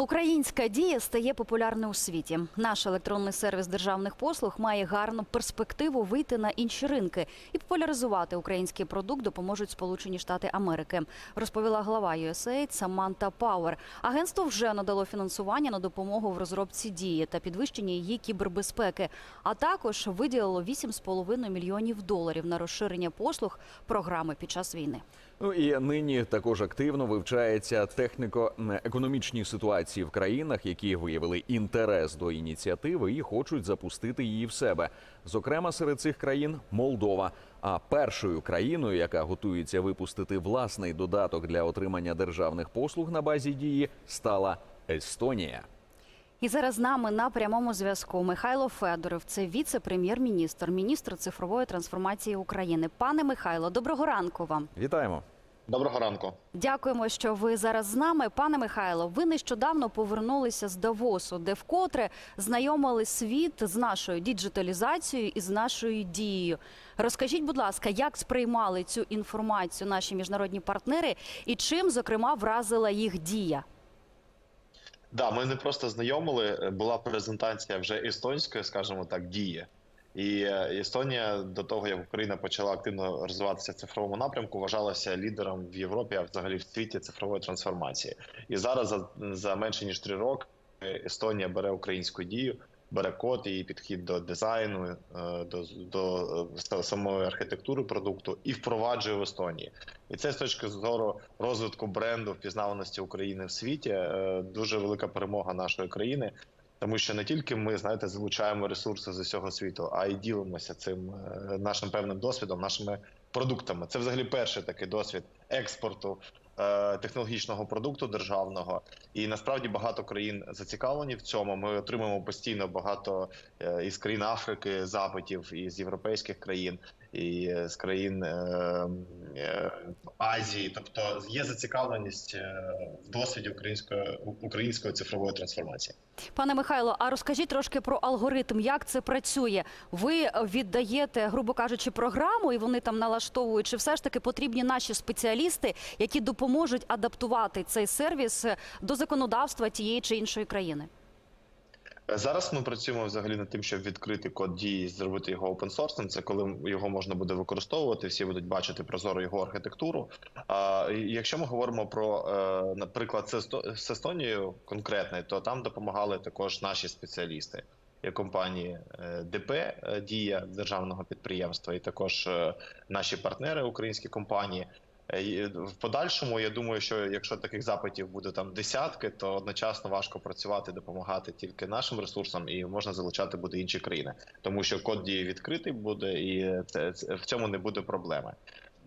Українська дія стає популярною у світі. Наш електронний сервіс державних послуг має гарну перспективу вийти на інші ринки і популяризувати український продукт допоможуть Сполучені Штати Америки. Розповіла глава USAID Саманта Пауер. Агентство вже надало фінансування на допомогу в розробці дії та підвищенні її кібербезпеки, а також виділило 8,5 мільйонів доларів на розширення послуг програми під час війни. Ну і нині також активно вивчається техніко-економічні ситуації в країнах, які виявили інтерес до ініціативи і хочуть запустити її в себе. Зокрема, серед цих країн Молдова. А першою країною, яка готується випустити власний додаток для отримання державних послуг на базі дії, стала Естонія. І зараз з нами на прямому зв'язку Михайло Федоров, це віце-прем'єр-міністр, міністр цифрової трансформації України. Пане Михайло, доброго ранку вам. Вітаємо. Доброго ранку. Дякуємо, що ви зараз з нами. Пане Михайло, ви нещодавно повернулися з Давосу, де вкотре знайомили світ з нашою діджиталізацією і з нашою дією. Розкажіть, будь ласка, як сприймали цю інформацію наші міжнародні партнери і чим, зокрема, вразила їх дія? Да, ми не просто знайомили. Була презентація вже естонської, скажімо так, діє. І е, Естонія до того, як Україна почала активно розвиватися в цифровому напрямку, вважалася лідером в Європі, а взагалі в світі цифрової трансформації. І зараз за, за менше ніж три роки Естонія бере українську дію, бере код і підхід до дизайну, е, до, до е, самої архітектури продукту і впроваджує в Естонії. І це з точки зору розвитку бренду впізнаваності України в світі дуже велика перемога нашої країни. Тому що не тільки ми знаєте залучаємо ресурси з усього світу, а й ділимося цим е, нашим певним досвідом, нашими продуктами. Це взагалі перший такий досвід експорту е, технологічного продукту державного. І насправді багато країн зацікавлені в цьому. Ми отримуємо постійно багато е, із країн Африки запитів, і з європейських країн, і е, з країн е, е, Азії. Тобто є зацікавленість в досвіді української української цифрової трансформації. Пане Михайло, а розкажіть трошки про алгоритм, як це працює. Ви віддаєте, грубо кажучи, програму, і вони там налаштовують, чи все ж таки потрібні наші спеціалісти, які допоможуть адаптувати цей сервіс до законодавства тієї чи іншої країни? Зараз ми працюємо взагалі над тим, щоб відкрити код дії, зробити його опенсорсним. Це коли його можна буде використовувати, всі будуть бачити прозоро його архітектуру. А якщо ми говоримо про, е, наприклад, з Естонією конкретно, то там допомагали також наші спеціалісти. Компанії е, ДП е, Дія державного підприємства, і також наші партнери, українські компанії. Е, і В подальшому я думаю, що якщо таких запитів буде там десятки, то одночасно важко працювати, допомагати тільки нашим ресурсам, і можна залучати буде інші країни, тому що код дії відкритий буде, і це, це в цьому не буде проблеми.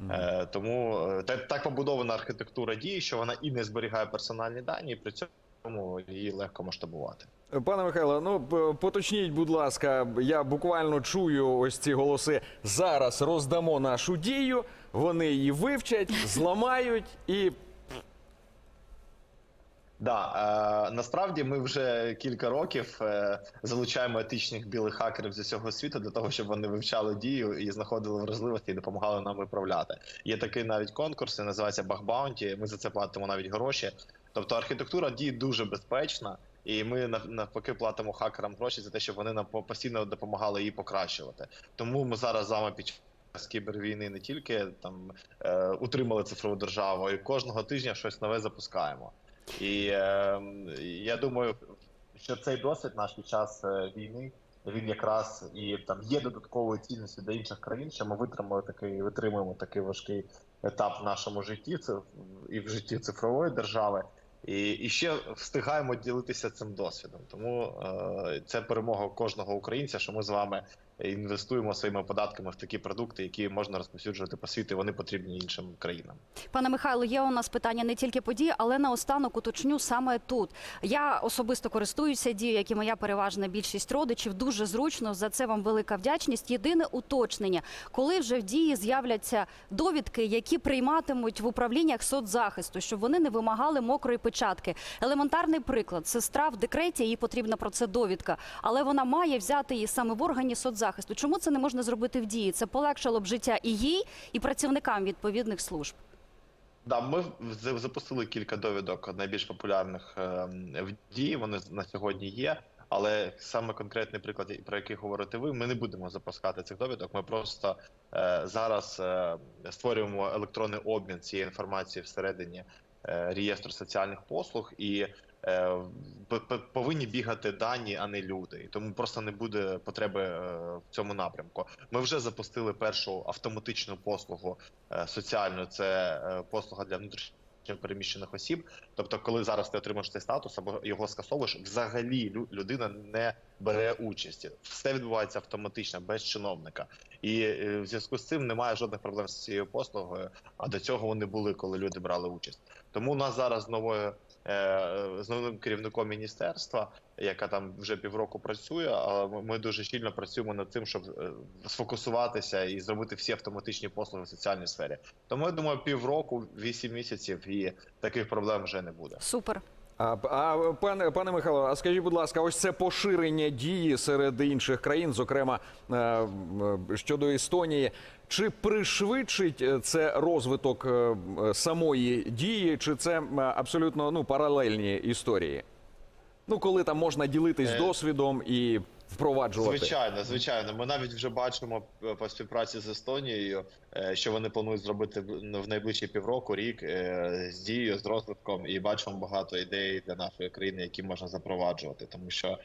Е, тому е, так, так побудована архітектура дії, що вона і не зберігає персональні дані, і при цьому її легко масштабувати. Пане Михайло, ну поточніть, будь ласка, я буквально чую ось ці голоси. Зараз роздамо нашу дію, вони її вивчать, зламають і Да, е, насправді ми вже кілька років е, залучаємо етичних білих хакерів з усього світу для того, щоб вони вивчали дію і знаходили вразливості і допомагали нам виправляти. Є такий навіть конкурс, він називається Бахбаунті. Ми за це платимо навіть гроші. Тобто архітектура дії дуже безпечна, і ми навпаки платимо хакерам гроші за те, щоб вони нам по- постійно допомагали її покращувати. Тому ми зараз з вами під час кібервійни не тільки там е, утримали цифрову державу, й кожного тижня щось нове запускаємо. І е, я думаю, що цей досвід наш під час е, війни він якраз і там є додатковою цінністю для інших країн, що ми витримали такий, витримуємо такий важкий етап в нашому житті, це і в житті цифрової держави. І, і ще встигаємо ділитися цим досвідом. Тому е, це перемога кожного українця, що ми з вами інвестуємо своїми податками в такі продукти, які можна розповсюджувати по світу. Вони потрібні іншим країнам. Пане Михайло, є у нас питання не тільки події, але наостанок уточню саме тут. Я особисто користуюся дією, як і моя переважна більшість родичів. Дуже зручно за це вам велика вдячність. Єдине уточнення, коли вже в дії з'являться довідки, які прийматимуть в управліннях соцзахисту, щоб вони не вимагали мокрої печатки. Елементарний приклад: сестра в декреті, їй потрібна про це довідка, але вона має взяти її саме в органі соцзахисту. Чому це не можна зробити в дії? Це полегшило б життя і їй, і працівникам відповідних служб. Да, ми запустили кілька довідок найбільш популярних е, в дії. Вони на сьогодні є. Але саме конкретний приклад, про який говорите ви, ми не будемо запускати цих довідок. Ми просто е, зараз е, створюємо електронний обмін цієї інформації всередині реєстру соціальних послуг і е, повинні бігати дані, а не люди. І тому просто не буде потреби е, в цьому напрямку. Ми вже запустили першу автоматичну послугу е, соціальну. Це е, послуга для внутрішньо переміщених осіб. Тобто, коли зараз ти отримаєш цей статус або його скасовуєш, взагалі лю- людина не бере участі. Все відбувається автоматично, без чиновника. І е, в зв'язку з цим немає жодних проблем з цією послугою. А до цього вони були, коли люди брали участь. Тому у нас зараз з новою е, з новим керівником міністерства, яка там вже півроку працює. Але ми- дуже щільно працюємо над тим, щоб е, сфокусуватися і зробити всі автоматичні послуги в соціальній сфері. Тому я думаю, півроку, вісім місяців, і таких проблем вже не буде. Супер. А, а пане пане Михайло, а скажіть, будь ласка, ось це поширення дії серед інших країн, зокрема е, щодо Естонії, чи пришвидшить е, це розвиток е, самої дії, чи це абсолютно ну паралельні історії? Ну, коли там можна ділитись Е, досвідом і впроваджувати. Звичайно, звичайно. Ми навіть вже бачимо е, по співпраці з Естонією, е, що вони планують зробити в ну, найближчі півроку, рік е, з дією, з розвитком, і бачимо багато ідей для нашої країни, які можна запроваджувати, тому що.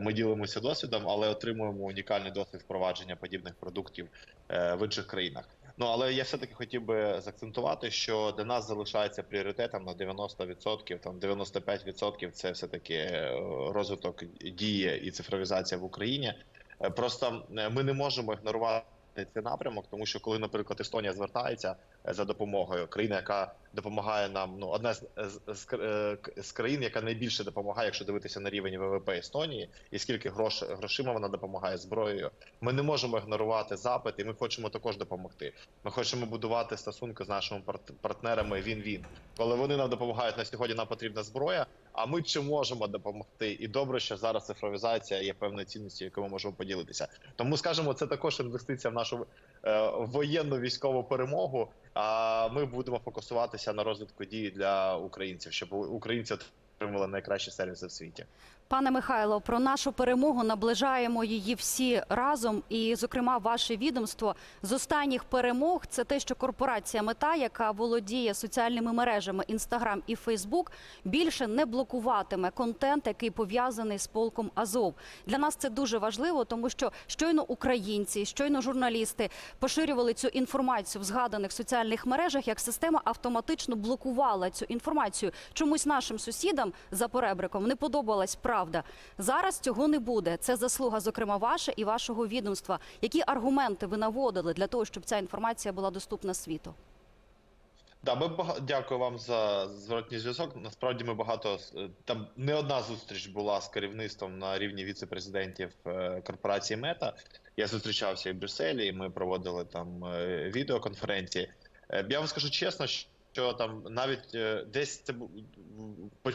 Ми ділимося досвідом, але отримуємо унікальний досвід впровадження подібних продуктів в інших країнах. Ну але я все таки хотів би заакцентувати, що для нас залишається пріоритетом на 90%, там 95% це все таки розвиток дії і цифровізація в Україні. Е, Просто е, ми не можемо ігнорувати цей напрямок, тому що коли, наприклад, Естонія звертається е, за допомогою, країна, яка допомагає нам, ну одна з, з, з, е, з країн, яка найбільше допомагає, якщо дивитися на рівень ВВП Естонії, і скільки грош, грошима вона допомагає зброєю. Ми не можемо ігнорувати запит, і ми хочемо також допомогти. Ми хочемо будувати стосунки з нашими парт- партнерами. Він-він. Коли вони нам допомагають на сьогодні, нам потрібна зброя. А ми чи можемо допомогти? І добре, що зараз цифровізація є певною цінністю, яку ми можемо поділитися. Тому скажемо, це також інвестиція в нашу е, воєнну військову перемогу. А ми будемо фокусуватися на розвитку дії для українців, щоб українці отримали найкращі сервіси в світі. Пане Михайло, про нашу перемогу наближаємо її всі разом. І, зокрема, ваше відомство з останніх перемог це те, що корпорація мета, яка володіє соціальними мережами Інстаграм і Фейсбук, більше не блокуватиме контент, який пов'язаний з полком Азов. Для нас це дуже важливо, тому що щойно українці, щойно журналісти поширювали цю інформацію в згаданих соціальних мережах, як система автоматично блокувала цю інформацію. Чомусь нашим сусідам за поребриком не подобалась правда. Зараз цього не буде. Це заслуга, зокрема, ваша і вашого відомства. Які аргументи ви наводили для того, щоб ця інформація була доступна світу? Да, ми бага... дякую вам за зворотній зв'язок. Насправді ми багато е, там не одна зустріч була з керівництвом на рівні віце-президентів е, корпорації Мета. Я зустрічався і в Брюсселі, і ми проводили там е, відеоконференції. Я вам скажу чесно, що там навіть е, десь це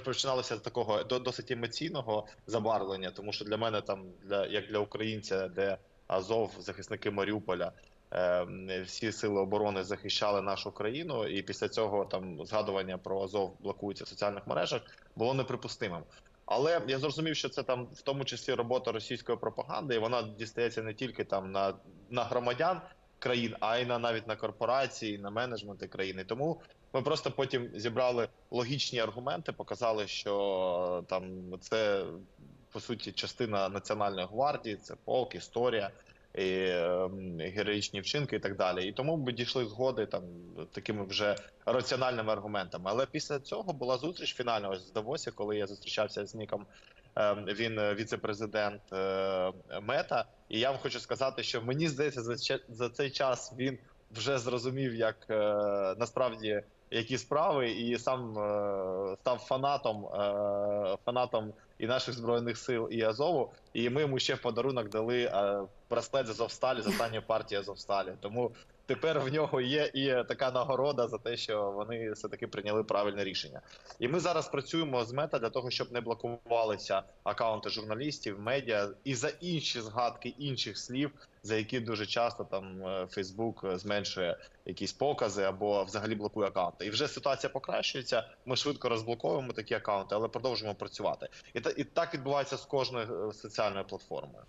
починалося з такого до- досить емоційного забарвлення, тому що для мене там для як для українця, де Азов, захисники Маріуполя. е, Всі сили оборони захищали нашу країну, і після цього там згадування про Азов блокується в соціальних мережах було неприпустимим. Але я зрозумів, що це там в тому числі робота російської пропаганди, і вона дістається не тільки там на, на громадян країн, а й на навіть на корпорації, на менеджменти країни. Тому ми просто потім зібрали логічні аргументи, показали, що там це по суті частина національної гвардії, це полк, історія. І е, героїчні вчинки і так далі, і тому ми дійшли згоди там такими вже раціональними аргументами. Але після цього була зустріч фінальна ось в Давосі, коли я зустрічався з Ніком. Е, Він е, віце-президент е, Мета. І я вам хочу сказати, що мені здається, за цей час він вже зрозумів, як е, насправді які справи, і сам е, став фанатом е, фанатом і наших збройних сил, і Азову. І ми йому ще в подарунок дали е, браслет з Азовсталі, з останньої партії Азовсталі. Тому тепер в нього є і така нагорода за те, що вони все таки прийняли правильне рішення. І ми зараз працюємо з мета для того, щоб не блокувалися акаунти журналістів, медіа і за інші згадки інших слів, за які дуже часто там Фейсбук зменшує якісь покази або взагалі блокує аккаунти. І вже ситуація покращується. Ми швидко розблоковуємо такі аккаунти, але продовжуємо працювати. І та і так відбувається з кожною е, соціальною платформою.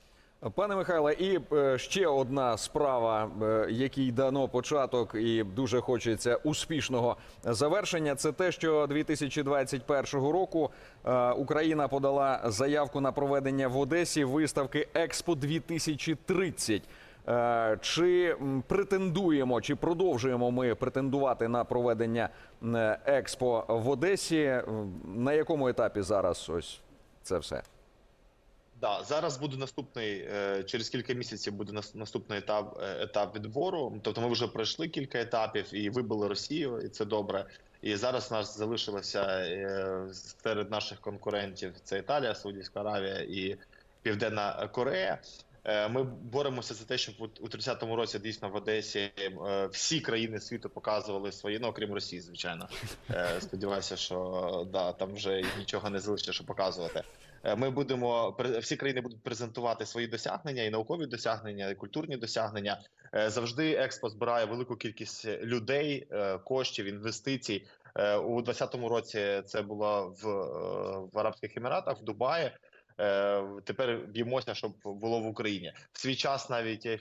Пане Михайле, і е, ще одна справа, е, якій дано початок, і дуже хочеться успішного завершення. Це те, що 2021 року е, Україна подала заявку на проведення в Одесі виставки Експо 2030 Е, Чи претендуємо, чи продовжуємо ми претендувати на проведення експо в Одесі? На якому етапі зараз ось це все? Да, зараз буде наступний е, через кілька місяців буде наступний етап е, етап відбору. Тобто ми вже пройшли кілька етапів і вибили Росію, і це добре. І зараз нас залишилося е, серед наших конкурентів це Італія, Саудівська Аравія і Південна Корея. Ми боремося за те, щоб у- у 30-му році дійсно в Одесі всі країни світу показували свої, ну окрім Росії, звичайно. Сподіваюся, що да, там вже нічого не залишиться, що показувати. Е, Ми будемо всі країни будуть презентувати свої досягнення, і наукові досягнення, і культурні досягнення. Е, Завжди експо збирає велику кількість людей, е, коштів, інвестицій. У 2020 році це було в, в Арабських Еміратах, в Дубаї. Тепер б'ємося, щоб було в Україні. В свій час навіть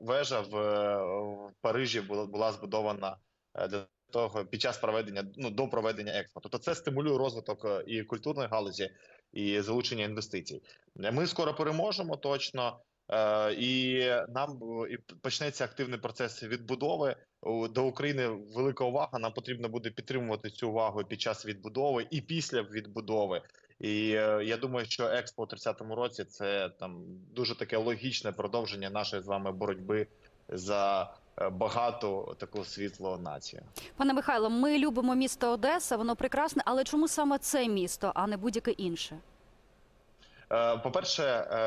вежа в, в Парижі була, була збудована для того під час проведення ну до проведення експо. Тобто це стимулює розвиток е, і культурної галузі, і залучення інвестицій. Ми скоро переможемо точно. Е, І нам і почнеться активний процес відбудови до України. Велика увага. Нам потрібно буде підтримувати цю увагу під час відбудови і після відбудови. І е, я думаю, що експо у 30-му році це там дуже таке логічне продовження нашої з вами боротьби за е, багату таку світлу націю. Пане Михайло, ми любимо місто Одеса, воно прекрасне, але чому саме це місто, а не будь-яке інше? Е, По-перше, е,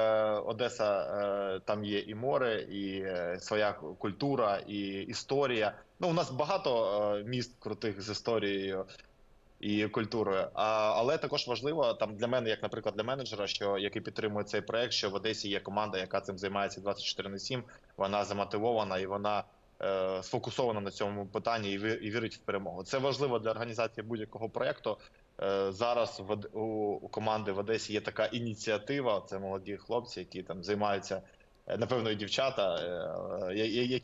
Одеса там є і море, і своя культура, і історія. Ну, у нас багато міст крутих з історією і культурою. А, але також важливо там для мене, як, наприклад, для менеджера, що який підтримує цей проект, що в Одесі є команда, яка цим займається 24 на 7, Вона замотивована і вона сфокусована на цьому питанні і, вірить в перемогу. Це важливо для організації будь-якого проекту. Е, Зараз у, команди в Одесі є така ініціатива. Це молоді хлопці, які там займаються. е, Напевно, і дівчата, е, які